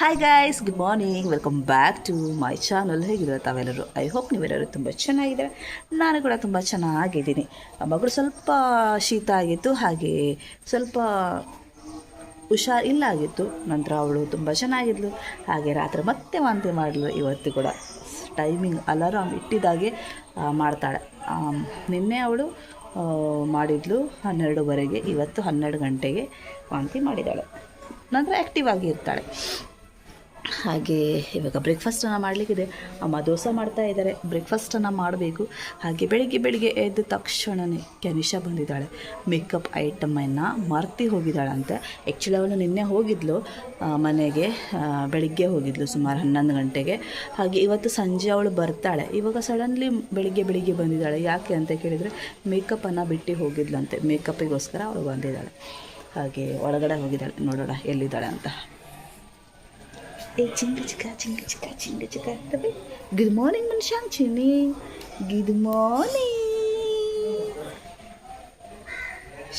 Hi guys good morning welcome back to my channel ಹೇಗಿದ್ದಾರೆ ತಾವೆಲ್ಲರೂ? I hope ನೀವೆಲ್ಲರೂ ತುಂಬ ಚೆನ್ನಾಗಿದ್ದಾರೆ. ನಾನು ಕೂಡ ತುಂಬ ಚೆನ್ನಾಗಿದ್ದೀನಿ. ಮಗಳು ಸ್ವಲ್ಪ ಶೀತ ಆಗಿತ್ತು, ಹಾಗೆ ಸ್ವಲ್ಪ ಹುಷಾರ್ ಇಲ್ಲ ಆಗಿತ್ತು. ನಂತರ ಅವಳು ತುಂಬ ಚೆನ್ನಾಗಿದ್ಲು. ಹಾಗೆ ರಾತ್ರಿ ಮತ್ತೆ ವಾಂತಿ ಮಾಡಲು ಇವತ್ತು ಕೂಡ ಟೈಮಿಂಗ್ ಅಲಾರಾಮ್ ಇಟ್ಟಿದ್ದಾಗೆ ಮಾಡ್ತಾಳೆ. ನಿನ್ನೆ ಅವಳು ಮಾಡಿದ್ಲು ಹನ್ನೆರಡುವರೆಗೆ. ಇವತ್ತು ಹನ್ನೆರಡು ಗಂಟೆಗೆ ವಾಂತಿ ಮಾಡಿದ್ದಾಳೆ. ನಂತರ ಆ್ಯಕ್ಟಿವ್ ಆಗಿ ಇರ್ತಾಳೆ. ಹಾಗೆ ಇವಾಗ ಬ್ರೇಕ್ಫಾಸ್ಟನ್ನು ಮಾಡಲಿಕ್ಕಿದೆ ಅಮ್ಮ ದೋಸೆ ಮಾಡ್ತಾ ಇದ್ದಾರೆ. ಬ್ರೇಕ್ಫಾಸ್ಟನ್ನು ಮಾಡಬೇಕು. ಹಾಗೆ ಬೆಳಿಗ್ಗೆ ಬೆಳಿಗ್ಗೆ ಎದ್ದ ತಕ್ಷಣವೇ ಕನಿಷಾ ಬಂದಿದ್ದಾಳೆ. ಮೇಕಪ್ ಐಟಮನ್ನು ಮರ್ತಿ ಹೋಗಿದ್ದಾಳಂತೆ. ಆ್ಯಕ್ಚುಲಿ ಅವಳು ನಿನ್ನೆ ಹೋಗಿದ್ಲು ಮನೆಗೆ ಬೆಳಿಗ್ಗೆ ಹೋಗಿದ್ಲು ಸುಮಾರು ಹನ್ನೊಂದು ಗಂಟೆಗೆ. ಹಾಗೆ ಇವತ್ತು ಸಂಜೆ ಅವಳು ಬರ್ತಾಳೆ. ಇವಾಗ ಸಡನ್ಲಿ ಬೆಳಿಗ್ಗೆ ಬೆಳಿಗ್ಗೆ ಬಂದಿದ್ದಾಳೆ. ಯಾಕೆ ಅಂತ ಕೇಳಿದರೆ ಮೇಕಪ್ಪನ್ನು ಬಿಟ್ಟು ಹೋಗಿದ್ಲಂತೆ. ಮೇಕಪ್ಪಿಗೋಸ್ಕರ ಅವಳು ಬಂದಿದ್ದಾಳೆ. ಹಾಗೆ ಒಳಗಡೆ ಹೋಗಿದ್ದಾಳೆ. ನೋಡೋಣ ಎಲ್ಲಿದ್ದಾಳೆ ಅಂತ. ಏ ಚಿಂಗ ಚಿಕ್ಕ ಚಿಂಗ ಚಿಕ್ಕ ಚಿಂಗ ಚಿಕ್ಕ ಅಂತವೆ ಗುಡ್ ಮಾರ್ನಿಂಗ್ ಮನುಷ್ಯ ಚಿನ್ನಿ ಗುಡ್ ಮಾರ್ನಿಂಗ್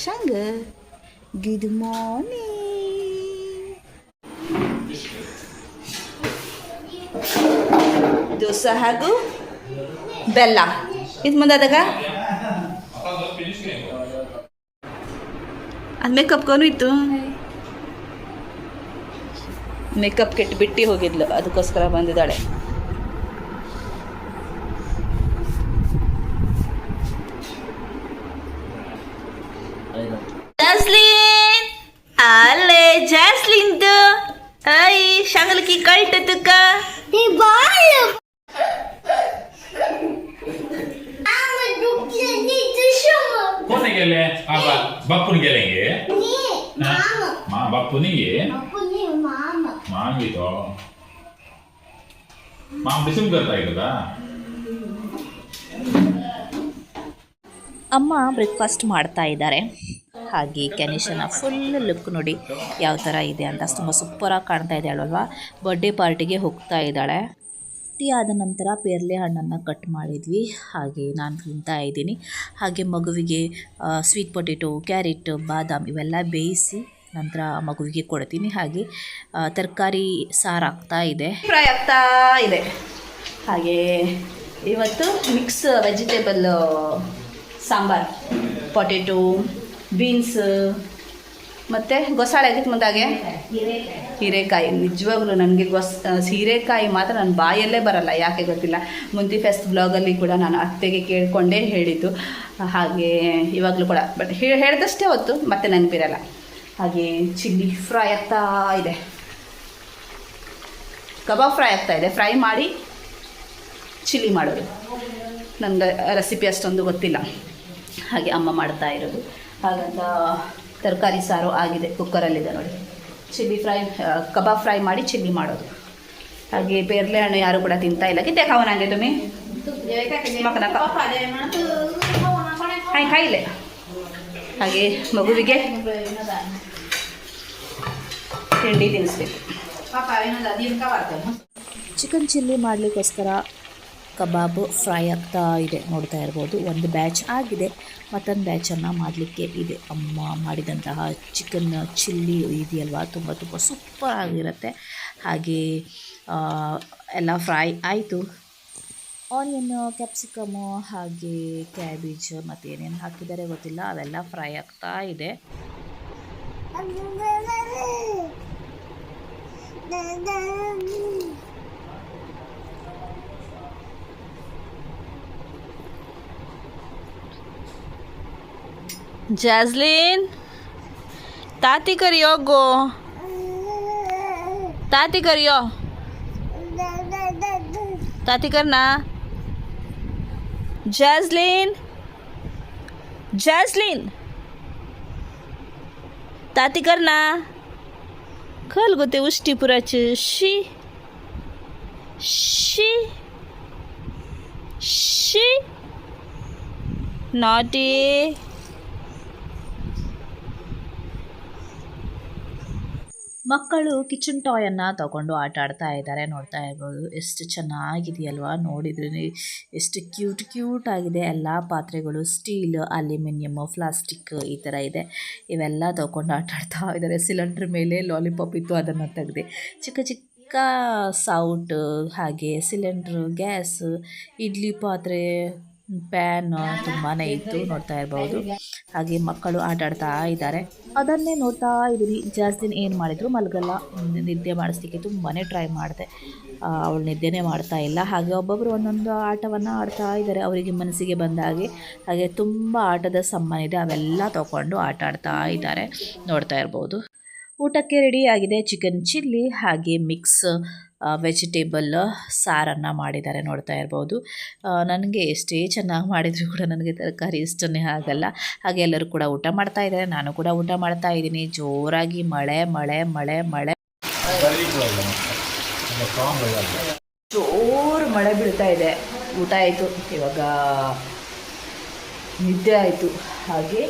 ಶಂಗ ಗುಡ್ ಮಾರ್ನಿಂಗ್ ದೋಸೆ ಹಾಗೂ ಬೆಲ್ಲ ಇದು ಮುಂದಾದಾಗ ಅದು ಮೇಕಪ್ಗೂ ಇತ್ತು ಮೇಕಪ್ ಕೆಟ್ಟು ಬಿಟ್ಟು ಹೋಗಿದ್ಲು. ಅದಕ್ಕೋಸ್ಕರ ಬಂದಿದ್ದಾಳೆ. ಜಾಸ್ಲಿನ್ ಅಲ್ಲೇ ಜಾಸ್ಲಿನ್ದು. ಐ ಶಂಗಲಕಿ ಕಳ್ಟತಕ್ಕ ಕೊನೆಗೆಲೆ ಮಾನ್ವಿತೋ ಮಾಮ ಬಿಸಿಲು ಬರ್ತಾ ಇದ್ದದ ಅಮ್ಮ ಬ್ರೇಕ್ಫಾಸ್ಟ್ ಮಾಡ್ತಾ ಇದ್ದಾರೆ. ಹಾಗೆ ಕ್ಯಾನಿಷನ ಫುಲ್ ಲುಕ್ ನೋಡಿ ಯಾವ ಥರ ಇದೆ ಅಂತ ತುಂಬ ಸೂಪರಾಗಿ ಕಾಣ್ತಾ ಇದೆ ಅಲ್ವಾ ಬರ್ಡೇ ಪಾರ್ಟಿಗೆ ಹೋಗ್ತಾ ಇದ್ದಾಳೆ. ಟೀ ಆದ ನಂತರ ಪೇರ್ಲೆ ಹಣ್ಣನ್ನು ಕಟ್ ಮಾಡಿದ್ವಿ. ಹಾಗೆ ನಾನು ತಿಂತಾ ಇದ್ದೀನಿ. ಹಾಗೆ ಮಗುವಿಗೆ ಸ್ವೀಟ್ ಪೊಟೇಟೋ ಕ್ಯಾರೆಟ್ ಬಾದಾಮಿ ಇವೆಲ್ಲ ಬೇಯಿಸಿ ನಂತರ ಮಗುವಿಗೆ ಕೊಡ್ತೀನಿ. ಹಾಗೆ ತರಕಾರಿ ಸಾರು ಆಗ್ತಾ ಇದೆ. ಫ್ರೈ ಆಗ್ತಾ ಇದೆ. ಹಾಗೆ, ಇವತ್ತು mix vegetable sambar potato beans ಮತ್ತು ಗೊಸಾಳೆ ಆಗಿತ್ತು ಮುಂದಾಗೆ ಹೀರೆಕಾಯಿ. ನಿಜವಾಗ್ಲೂ ನನಗೆ ಗೊಸ್ ಹೀರೆಕಾಯಿ ಮಾತ್ರ ನನ್ನ ಬಾಯಲ್ಲೇ ಬರಲ್ಲ, ಯಾಕೆ ಗೊತ್ತಿಲ್ಲ. ಮುಂದಿ ಫೆಸ್ಟ್ ಬ್ಲಾಗಲ್ಲಿ ಕೂಡ ನಾನು ಅತ್ತೆಗೆ ಕೇಳಿಕೊಂಡೇ ಹೇಳಿದ್ದು. ಹಾಗೆ, ಇವಾಗಲೂ ಕೂಡ. ಬಟ್ ಹೇಳಿದಷ್ಟೇ ಹೊತ್ತು ಮತ್ತೆ ನೆನಪಿರಲ್ಲ. ಹಾಗೆ ಚಿಲ್ಲಿ ಫ್ರೈ ಆಗ್ತಾ ಇದೆ. ಕಬಾಬ್ ಫ್ರೈ ಆಗ್ತಾ ಇದೆ. ಫ್ರೈ ಮಾಡಿ ಚಿಲ್ಲಿ ಮಾಡೋದು. ನನಗೆ ರೆಸಿಪಿ ಅಷ್ಟೊಂದು ಗೊತ್ತಿಲ್ಲ. ಹಾಗೆ ಅಮ್ಮ ಮಾಡ್ತಾ ಇರೋದು. ಹಾಗಂತ ತರಕಾರಿ ಸಾರು ಆಗಿದೆ. ಕುಕ್ಕರಲ್ಲಿದೆ ನೋಡಿ. ಚಿಲ್ಲಿ ಫ್ರೈ ಕಬಾಬ್ ಫ್ರೈ ಮಾಡಿ ಚಿಲ್ಲಿ ಮಾಡೋದು. ಹಾಗೆ ಪೇರ್ಲೆ ಹಣ್ಣು ಯಾರು ಕೂಡ ತಿಂತಾ ಇಲ್ಲ. ಕಿತ್ತೆ ಖಾವ ನಂಗೆ ತುಮಿ? ಹಾಯ್ ಕಾಯಿಲೆ ಹಾಗೆ ಮಗುವಿಗೆ ತಿಂಡಿ ತಿನ್ನಿಸ್ಬೇಕು ಚಿಕನ್ ಚಿಲ್ಲಿ ಮಾಡಲಿಕ್ಕೋಸ್ಕರ ಕಬಾಬ್ ಫ್ರೈ ಆಗ್ತಾ ಇದೆ ನೋಡ್ತಾ ಇರ್ಬೋದು. ಒಂದು ಬ್ಯಾಚ್ ಆಗಿದೆ. ಮತ್ತೊಂದು ಬ್ಯಾಚನ್ನು ಮಾಡಲಿಕ್ಕೆ ಇದೆ. ಅಮ್ಮ ಮಾಡಿದಂತಹ ಚಿಕನ್ ಚಿಲ್ಲಿ ಇದೆಯಲ್ವಾ? ತುಂಬ ತುಂಬ ಸೂಪರ್ ಆಗಿರುತ್ತೆ. ಹಾಗೆ ಎಲ್ಲ ಫ್ರೈ ಆಯಿತು. ಆನಿಯನ್ನು ಕ್ಯಾಪ್ಸಿಕಮು ಹಾಗೆ ಕ್ಯಾಬೇಜ್ ಮತ್ತು ಏನೇನು ಹಾಕಿದ್ದಾರೆ ಗೊತ್ತಿಲ್ಲ. ಅವೆಲ್ಲ ಫ್ರೈ ಆಗ್ತಾ ಇದೆ. जैजलिन ताती करियो गो। ताती करियो। ताती करना। जैजलिन जैजलिन ताती करना। खल गो ते उष्टीपुराचे शी शी शी ए ಮಕ್ಕಳು ಕಿಚನ್ ಟಾಯನ್ನು ತಗೊಂಡು ಆಟ ಆಡ್ತಾ ಇದ್ದಾರೆ. ನೋಡ್ತಾ ಇರ್ಬೋದು, ಎಷ್ಟು ಚೆನ್ನಾಗಿದೆಯಲ್ವಾ ನೋಡಿದ್ರೆ ಎಷ್ಟು ಕ್ಯೂಟ್ ಕ್ಯೂಟ್ ಆಗಿದೆ. ಎಲ್ಲ ಪಾತ್ರೆಗಳು ಸ್ಟೀಲ್ ಅಲ್ಯೂಮಿನಿಯಮ್ ಪ್ಲಾಸ್ಟಿಕ್ ಈ ಥರ ಇದೆ. ಇವೆಲ್ಲ ತಗೊಂಡು ಆಟ ಆಡ್ತಾ ಇದ್ದಾರೆ. ಸಿಲಿಂಡ್ರ್ ಮೇಲೆ ಲಾಲಿಪಾಪ್ ಇತ್ತು ಅದನ್ನು ತೆಗೆದೆ. ಚಿಕ್ಕ ಚಿಕ್ಕ ಚಿಕ್ಕ ಸೌಟ್ ಹಾಗೆ ಸಿಲಿಂಡ್ರು ಗ್ಯಾಸ್ ಇಡ್ಲಿ ಪಾತ್ರೆ ಪ್ಯಾನ್ ತುಂಬಾ ಇತ್ತು ನೋಡ್ತಾ ಇರಬಹುದು ಹಾಗೆ ಮಕ್ಕಳು ಆಟ ಆಡ್ತಾ ಇದ್ದಾರೆ. ಅದನ್ನೇ ನೋಡ್ತಾ ಇದ್ದೀನಿ ಜಾಸ್ತಿ ಏನು ಮಾಡಿದ್ರು? ಮಲಗಲ್ಲ. ನಿದ್ದೆ ಮಾಡಿಸ್ಲಿಕ್ಕೆ ತುಂಬಾ ಟ್ರೈ ಮಾಡಿದೆ. ಅವಳು ನಿದ್ದೆನೇ ಮಾಡ್ತಾ ಇಲ್ಲ. ಹಾಗೆ ಒಬ್ಬೊಬ್ಬರು ಒಂದೊಂದು ಆಟವನ್ನು ಆಡ್ತಾ ಇದ್ದಾರೆ. ಅವರಿಗೆ ಮನಸ್ಸಿಗೆ ಬಂದ ಹಾಗೆ. ಹಾಗೆ ತುಂಬ ಆಟದ ಸಾಮಾನು ಇದೆ. ಅವೆಲ್ಲ ತಗೊಂಡು ಆಟ ಆಡ್ತಾ ಇದ್ದಾರೆ. ನೋಡ್ತಾ ಇರ್ಬೋದು. ಊಟಕ್ಕೆ ರೆಡಿ ಆಗಿದೆ. ಚಿಕನ್ ಚಿಲ್ಲಿ ಹಾಗೆ ಮಿಕ್ಸ್ ವೆಜಿಟೇಬಲ್ ಸಾರನ್ನು ಮಾಡಿದ್ದಾರೆ ನೋಡ್ತಾ ಇರ್ಬೋದು. ನನಗೆ ಎಷ್ಟೇ ಚೆನ್ನಾಗಿ ಮಾಡಿದರೂ ಕೂಡ ನನಗೆ ತರಕಾರಿ ಇಷ್ಟನೇ ಆಗಲ್ಲ. ಹಾಗೆ ಎಲ್ಲರೂ ಕೂಡ ಊಟ ಮಾಡ್ತಾ ಇದ್ದಾರೆ. ನಾನು ಕೂಡ ಊಟ ಮಾಡ್ತಾ ಇದ್ದೀನಿ. ಜೋರಾಗಿ ಮಳೆ ಮಳೆ ಮಳೆ ಮಳೆ. ಜೋರು ಮಳೆ ಬೀಳ್ತಾ ಇದೆ. ಊಟ ಆಯಿತು. ಇವಾಗ ನಿದ್ದೆ ಆಯಿತು. ಹಾಗೆ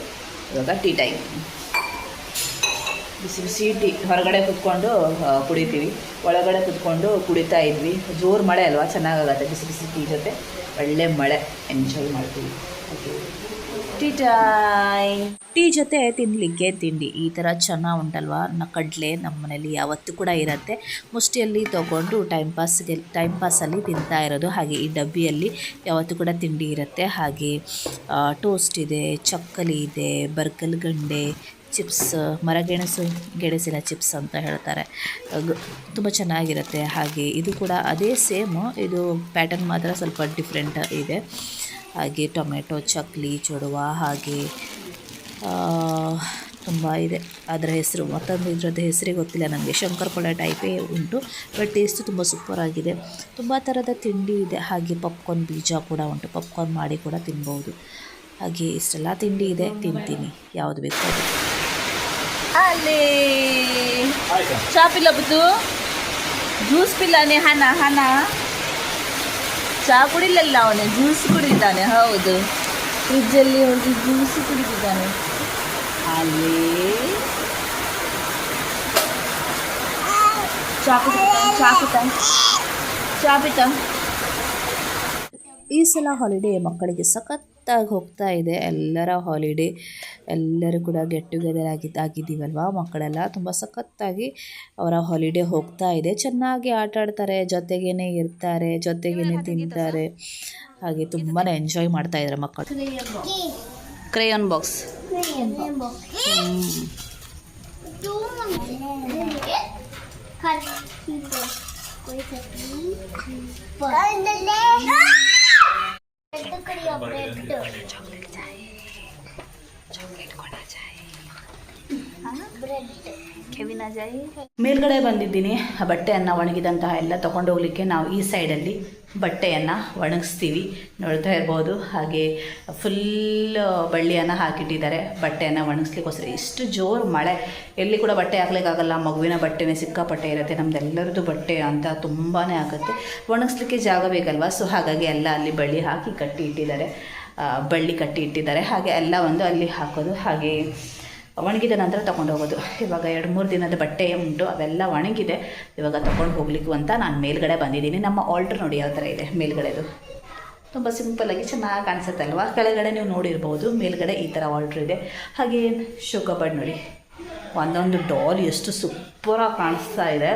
ಇವಾಗ ಟೀ ಟೈಮ್ ಬಿಸಿ ಬಿಸಿ ಟೀ ಹೊರಗಡೆ ಕುತ್ಕೊಂಡು ಕುಡಿತೀವಿ. ಒಳಗಡೆ ಕುತ್ಕೊಂಡು ಕುಡಿತಾ ಇದ್ವಿ. ಜೋರು ಮಳೆ ಅಲ್ವಾ? ಚೆನ್ನಾಗಾಗತ್ತೆ ಬಿಸಿ ಬಿಸಿ ಟೀ ಜೊತೆ. ಒಳ್ಳೆ ಮಳೆ. ಎಂಜಾಯ್ ಮಾಡ್ತೀವಿ. ಟೀ ಟೀ ಜೊತೆ ತಿನ್ನಲಿಕ್ಕೆ ತಿಂಡಿ. ಈ ಥರ ಚೆನ್ನಾಗಿ ಉಂಟಲ್ವಾ? ಕಡಲೆ ನಮ್ಮ ಮನೇಲಿ ಯಾವತ್ತೂ ಕೂಡ ಇರುತ್ತೆ. ಮುಷ್ಟಿಯಲ್ಲಿ ತೊಗೊಂಡು ಟೈಮ್ ಪಾಸ್ಗೆ ಟೈಮ್ ಪಾಸಲ್ಲಿ ತಿಂತಾ ಇರೋದು. ಹಾಗೆ ಈ ಡಬ್ಬಿಯಲ್ಲಿ ಯಾವತ್ತೂ ಕೂಡ ತಿಂಡಿ ಇರುತ್ತೆ. ಹಾಗೆ ಟೋಸ್ಟ್ ಇದೆ, ಚಕ್ಕಲಿ ಇದೆ ಬರ್ಗಲ್ ಗಂಡೆ ಚಿಪ್ಸ್, ಮರಗೆಣಸು ಗೆಣಸಿನ ಚಿಪ್ಸ್ ಅಂತ ಹೇಳ್ತಾರೆ. ತುಂಬ ಚೆನ್ನಾಗಿರುತ್ತೆ. ಹಾಗೆ ಇದು ಕೂಡ ಅದೇ ಸೇಮ್, ಇದು ಪ್ಯಾಟರ್ನ್ ಮಾತ್ರ ಸ್ವಲ್ಪ ಡಿಫ್ರೆಂಟ್ ಇದೆ. ಹಾಗೆ ಟೊಮೆಟೊ ಚಕ್ಲಿ ಚೊಡುವ ಹಾಗೆ ತುಂಬ ಇದೆ. ಅದರ ಹೆಸರು, ಮತ್ತೊಂದು ಇದರದ್ದು ಹೆಸರಿಗೆ ಗೊತ್ತಿಲ್ಲ ನನಗೆ ಶಂಕರಪೊಳೆ ಟೈಪೇ ಉಂಟು, ಬಟ್ ಟೇಸ್ಟು ತುಂಬ ಸೂಪರಾಗಿದೆ ತುಂಬ ಥರದ ತಿಂಡಿ ಇದೆ. ಹಾಗೆ ಪಾಪ್ಕಾರ್ನ್ ಬೀಜ ಕೂಡ ಉಂಟು. ಪಾಪ್ಕಾರ್ನ್ ಮಾಡಿ ಕೂಡ ತಿನ್ಬೋದು. ಹಾಗೆ ಇಷ್ಟೆಲ್ಲ ತಿಂಡಿ ಇದೆ. ತಿಂತೀನಿ. ಯಾವುದು ಬೇಕು ಅಲ್ಲಿ ಚಾ ಪಿಲ್ಲ ಬುದ್ದು? ಜ್ಯೂಸ್ ಪಿಲ್ಲಾನೆ ಹಣ ಹಣ. ಚಾ ಕುಡಿಲಿಲ್ಲ ಅವನೇ ಜ್ಯೂಸ್ ಕುಡಿತಾನೆ ಹೌದು. ಫ್ರಿಜ್ಜಲ್ಲಿ ಹೋಗಿ ಜ್ಯೂಸ್ ಕುಡಿದಿದ್ದಾನೆ. ಅಲ್ಲಿ ಚಾ ಚಾಪಿತ ಚಾಪಿತ ಈ ಸಲ ಹಾಲಿಡೇ ಮಕ್ಕಳಿಗೆ ಸಖತ್ತಾಗಿ ಹೋಗ್ತಾ ಇದೆ. ಎಲ್ಲರ ಹಾಲಿಡೇ ಎಲ್ಲರೂ ಕೂಡ ಗೆಟ್ ಟುಗೆದರ್ ಆಗಿದ್ದು ಆಗಿದ್ದೀವಲ್ವ? ಮಕ್ಕಳೆಲ್ಲ ತುಂಬ ಸಖತ್ತಾಗಿ ಅವರ ಹಾಲಿಡೇ ಹೋಗ್ತಾ ಇದೆ. ಚೆನ್ನಾಗಿ ಆಟ ಆಡ್ತಾರೆ ಜೊತೆಗೇನೆ ಇರ್ತಾರೆ ಜೊತೆಗೇನೆ ತಿಂತಾರೆ. ಹಾಗೆ ತುಂಬಾ ಎಂಜಾಯ್ ಮಾಡ್ತಾ ಇದ್ದಾರೆ ಮಕ್ಕಳು. ಕ್ರೇಯನ್ ಬಾಕ್ಸ್ ಮೇಲ್ಗಡೆ ಬಂದಿದ್ದೀನಿ. ಆ ಬಟ್ಟೆಯನ್ನು ಒಣಗಿದಂತಹ ಎಲ್ಲ ತಗೊಂಡೋಗ್ಲಿಕ್ಕೆ ನಾವು ಈ ಸೈಡಲ್ಲಿ ಬಟ್ಟೆಯನ್ನು ಒಣಗಿಸ್ತೀವಿ. ನೋಡ್ತಾ ಇರ್ಬೋದು. ಹಾಗೆ ಫುಲ್ ಬಳ್ಳಿಯನ್ನು ಹಾಕಿಟ್ಟಿದ್ದಾರೆ. ಬಟ್ಟೆಯನ್ನು ಒಣಗಿಸ್ಲಿಕ್ಕೋಸ್ಕರ ಇಷ್ಟು ಜೋರು ಮಳೆ. ಎಲ್ಲಿ ಕೂಡ ಬಟ್ಟೆ ಹಾಕ್ಲಿಕ್ಕಾಗಲ್ಲ. ಮಗುವಿನ ಬಟ್ಟೆನೇ ಸಿಕ್ಕಾಪಟ್ಟೆ ಇರುತ್ತೆ. ನಮ್ದೆಲ್ಲರದ್ದು ಬಟ್ಟೆ ಅಂತ ತುಂಬಾ ಆಗುತ್ತೆ. ಒಣಗಿಸ್ಲಿಕ್ಕೆ ಜಾಗ ಬೇಕಲ್ವಾ? ಸೊ ಹಾಗಾಗಿ ಎಲ್ಲ ಅಲ್ಲಿ ಬಳ್ಳಿ ಹಾಕಿ ಕಟ್ಟಿ ಇಟ್ಟಿದ್ದಾರೆ ಬಳ್ಳಿ ಕಟ್ಟಿ ಇಟ್ಟಿದ್ದಾರೆ ಹಾಗೆ ಎಲ್ಲ ಒಂದು ಅಲ್ಲಿ ಹಾಕೋದು. ಹಾಗೆ ಒಣಗಿದ ನಂತರ ತಗೊಂಡು ಹೋಗೋದು ಇವಾಗ ಎರಡು, ಮೂರು ದಿನದ ಬಟ್ಟೆ ಉಂಟು, ಅವೆಲ್ಲ ಒಣಗಿದೆ. ಇವಾಗ ತಗೊಂಡು ಹೋಗ್ಲಿಕ್ಕೂ ಅಂತ ನಾನು ಮೇಲ್ಗಡೆ ಬಂದಿದ್ದೀನಿ. ನಮ್ಮ ಆಲ್ಟ್ರ್ ನೋಡಿ ಯಾವ ಥರ ಇದೆ ಮೇಲ್ಗಡೆದು. ತುಂಬ ಸಿಂಪಲ್ಲಾಗಿ ಚೆನ್ನಾಗಿ ಕಾಣಿಸುತ್ತಲ್ವಾ? ಕೆಳಗಡೆ ನೀವು ನೋಡಿರ್ಬೋದು, ಮೇಲ್ಗಡೆ ಈ ಥರ ಆಲ್ಟ್ರ್ ಇದೆ. ಹಾಗೆ ಶೋ ಕಬಾರ್ಡ್ ನೋಡಿ. ಒಂದೊಂದು ಡಾಲ್ ಎಷ್ಟು ಸೂಪರಾಗಿ ಕಾಣಿಸ್ತಾ ಇದೆ.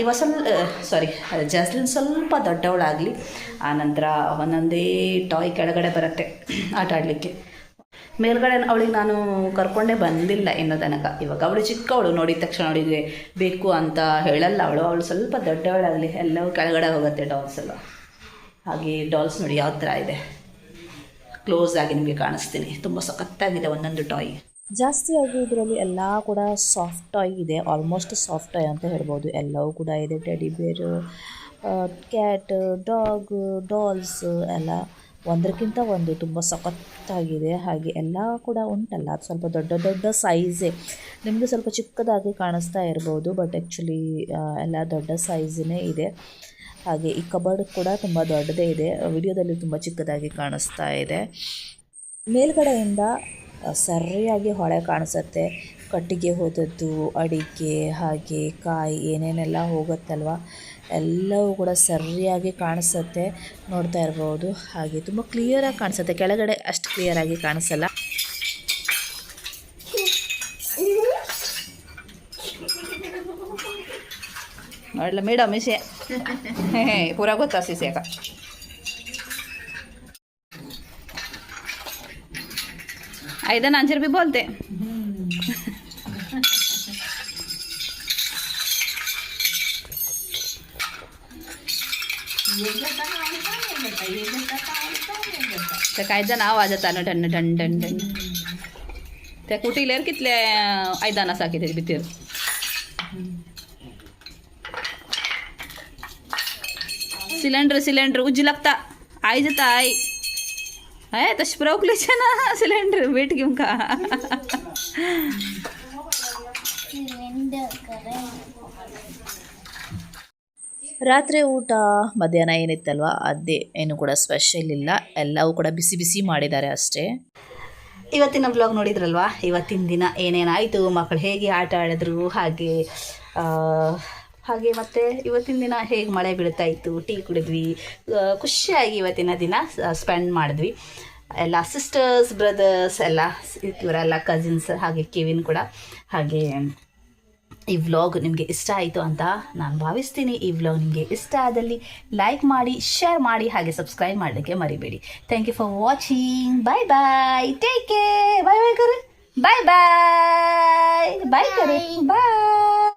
ಇವ ಸ್ವಲ್ಪ ಸಾರಿ ಜಸ್ಲಿನ್ ಸ್ವಲ್ಪ ದೊಡ್ಡವಳಾಗಲಿ. ಆನಂತರ ಒಂದೊಂದೇ ಟಾಯ್ ಕೆಳಗಡೆ ಬರುತ್ತೆ, ಆಟ ಆಡಲಿಕ್ಕೆ. ಮೇಲ್ಗಡೆ ಅವಳಿಗೆ ನಾನು ಕರ್ಕೊಂಡೇ ಬಂದಿಲ್ಲ ಇನ್ನೂ ತನಕ. ಇವಾಗ ಅವಳು ಚಿಕ್ಕವಳು, ನೋಡಿದ ತಕ್ಷಣ ಅವಳಿಗೆ ಬೇಕು ಅಂತ ಹೇಳಲ್ಲ ಅವಳು. ಅವಳು ಸ್ವಲ್ಪ ದೊಡ್ಡವಳಾಗಲಿ ಎಲ್ಲವೂ ಕೆಳಗಡೆ ಹೋಗುತ್ತೆ ಡಾಲ್ಸ್ ಎಲ್ಲ. ಹಾಗೆ ಡಾಲ್ಸ್ ನೋಡಿ ಯಾವ ಥರ ಇದೆ. ಕ್ಲೋಸ್ ಆಗಿ ನಿಮಗೆ ಕಾಣಿಸ್ತೀನಿ. ತುಂಬ ಸಖತ್ತಾಗಿದೆ ಒಂದೊಂದು ಟಾಯ್ ಜಾಸ್ತಿಯಾಗಿ ಇದರಲ್ಲಿ ಎಲ್ಲ ಕೂಡ ಸಾಫ್ಟ್ ಟಾಯ್ ಇದೆ. ಆಲ್ಮೋಸ್ಟ್ ಸಾಫ್ಟ್ ಟಾಯ್ ಅಂತ ಹೇಳ್ಬೋದು. ಎಲ್ಲವೂ ಕೂಡ ಇದೆ. ಟೆಡಿ ಬೇರು ಕ್ಯಾಟ್ ಡಾಗ್ ಡಾಲ್ಸ್ ಎಲ್ಲ. ಒಂದಕ್ಕಿಂತ ಒಂದು ತುಂಬ ಸಖತ್ತಾಗಿದೆ. ಹಾಗೆ ಎಲ್ಲ ಕೂಡ ಉಂಟಲ್ಲ, ಅದು ಸ್ವಲ್ಪ ದೊಡ್ಡ ದೊಡ್ಡ ಸೈಜೇ ನಿಮಗೆ ಸ್ವಲ್ಪ ಚಿಕ್ಕದಾಗಿ ಕಾಣಿಸ್ತಾ ಇರ್ಬೋದು ಬಟ್ ಆ್ಯಕ್ಚುಲಿ ಎಲ್ಲ ದೊಡ್ಡ ಸೈಜೇ ಇದೆ. ಹಾಗೆ ಈ ಕಬರ್ಡ್ ಕೂಡ ತುಂಬ ದೊಡ್ಡದೇ ಇದೆ. ವಿಡಿಯೋದಲ್ಲಿ ತುಂಬ ಚಿಕ್ಕದಾಗಿ ಕಾಣಿಸ್ತಾ ಇದೆ. ಮೇಲ್ಗಡೆಯಿಂದ ಸರಿಯಾಗಿ ಹೊಳೆ ಕಾಣಿಸುತ್ತೆ. ಕಟ್ಟಿಗೆ ಹೋದದ್ದು, ಅಡಿಕೆ, ಹಾಗೆ ಕಾಯಿ, ಏನೇನೆಲ್ಲ ಹೋಗುತ್ತಲ್ವ? ಎಲ್ಲವೂ ಕೂಡ ಸರಿಯಾಗಿ ಕಾಣಿಸುತ್ತೆ. ನೋಡ್ತಾ ಇರ್ಬೋದು. ಹಾಗೆ ತುಂಬ ಕ್ಲಿಯರಾಗಿ ಕಾಣಿಸುತ್ತೆ. ಕೆಳಗಡೆ ಅಷ್ಟು ಕ್ಲಿಯರಾಗಿ ಕಾಣಿಸಲ್ಲ. ನೋಡಲ್ಲ ಮೇಡಮ್ ಇಸೆ ಪೂರ ಗೊತ್ತಾ ಸೇಕ ಐದ ಅಂಜರ್ ಬಿ ಬೋಲ್ತೆ? तर काय जण आवाज येता न्हू डन डंड त्या कुठे ते कितल्या कितले असा आसा कितें भितर सिलेंडर सिलेंडर उजी लागता. आई जाता आय हय तशें पुरो ना सिलेंडर वेट घेवंक ರಾತ್ರಿ ಊಟ ಮಧ್ಯಾಹ್ನ ಏನಿತ್ತಲ್ವ, ಅದೇ ಏನು ಕೂಡ ಸ್ಪೆಷಲ್ ಇಲ್ಲ. ಎಲ್ಲವೂ ಕೂಡ ಬಿಸಿ ಬಿಸಿ ಮಾಡಿದ್ದಾರೆ ಅಷ್ಟೇ. ಇವತ್ತಿನ ಬ್ಲಾಗ್ ನೋಡಿದ್ರಲ್ವಾ? ಇವತ್ತಿನ ದಿನ ಏನೇನಾಯಿತು ಮಕ್ಕಳು ಹೇಗೆ ಆಟ ಆಡಿದ್ರು, ಹಾಗೆ ಹಾಗೆ ಮತ್ತು ಇವತ್ತಿನ ದಿನ ಹೇಗೆ ಮಳೆ ಬೀಳ್ತಾ ಇತ್ತು ಟೀ ಕುಡಿದ್ವಿ ಖುಷಿಯಾಗಿ ಇವತ್ತಿನ ದಿನ ಸ್ಪೆಂಡ್ ಮಾಡಿದ್ವಿ. ಎಲ್ಲ ಸಿಸ್ಟರ್ಸ್ ಬ್ರದರ್ಸ್ ಎಲ್ಲ, ಇವರೆಲ್ಲ ಕಸಿನ್ಸ್ ಹಾಗೆ ಕಿವಿನ್ ಕೂಡ, ಹಾಗೆ ಈ ವ್ಲಾಗ್ ನಿಮಗೆ ಇಷ್ಟ ಆಯಿತು ಅಂತ ನಾನು ಭಾವಿಸ್ತೀನಿ. ಈ ವ್ಲಾಗ್ ನಿಮಗೆ ಇಷ್ಟ ಆದಲ್ಲಿ ಲೈಕ್ ಮಾಡಿ ಶೇರ್ ಮಾಡಿ ಹಾಗೆ ಸಬ್ಸ್ಕ್ರೈಬ್ ಮಾಡಲಿಕ್ಕೆ ಮರಿಬೇಡಿ. Thank you for watching bye bye take care bye bye ಕರೆ ಬಾಯ್ ಬಾಯ್ ಬಾಯ್ ಕರೆ ಬಾಯ್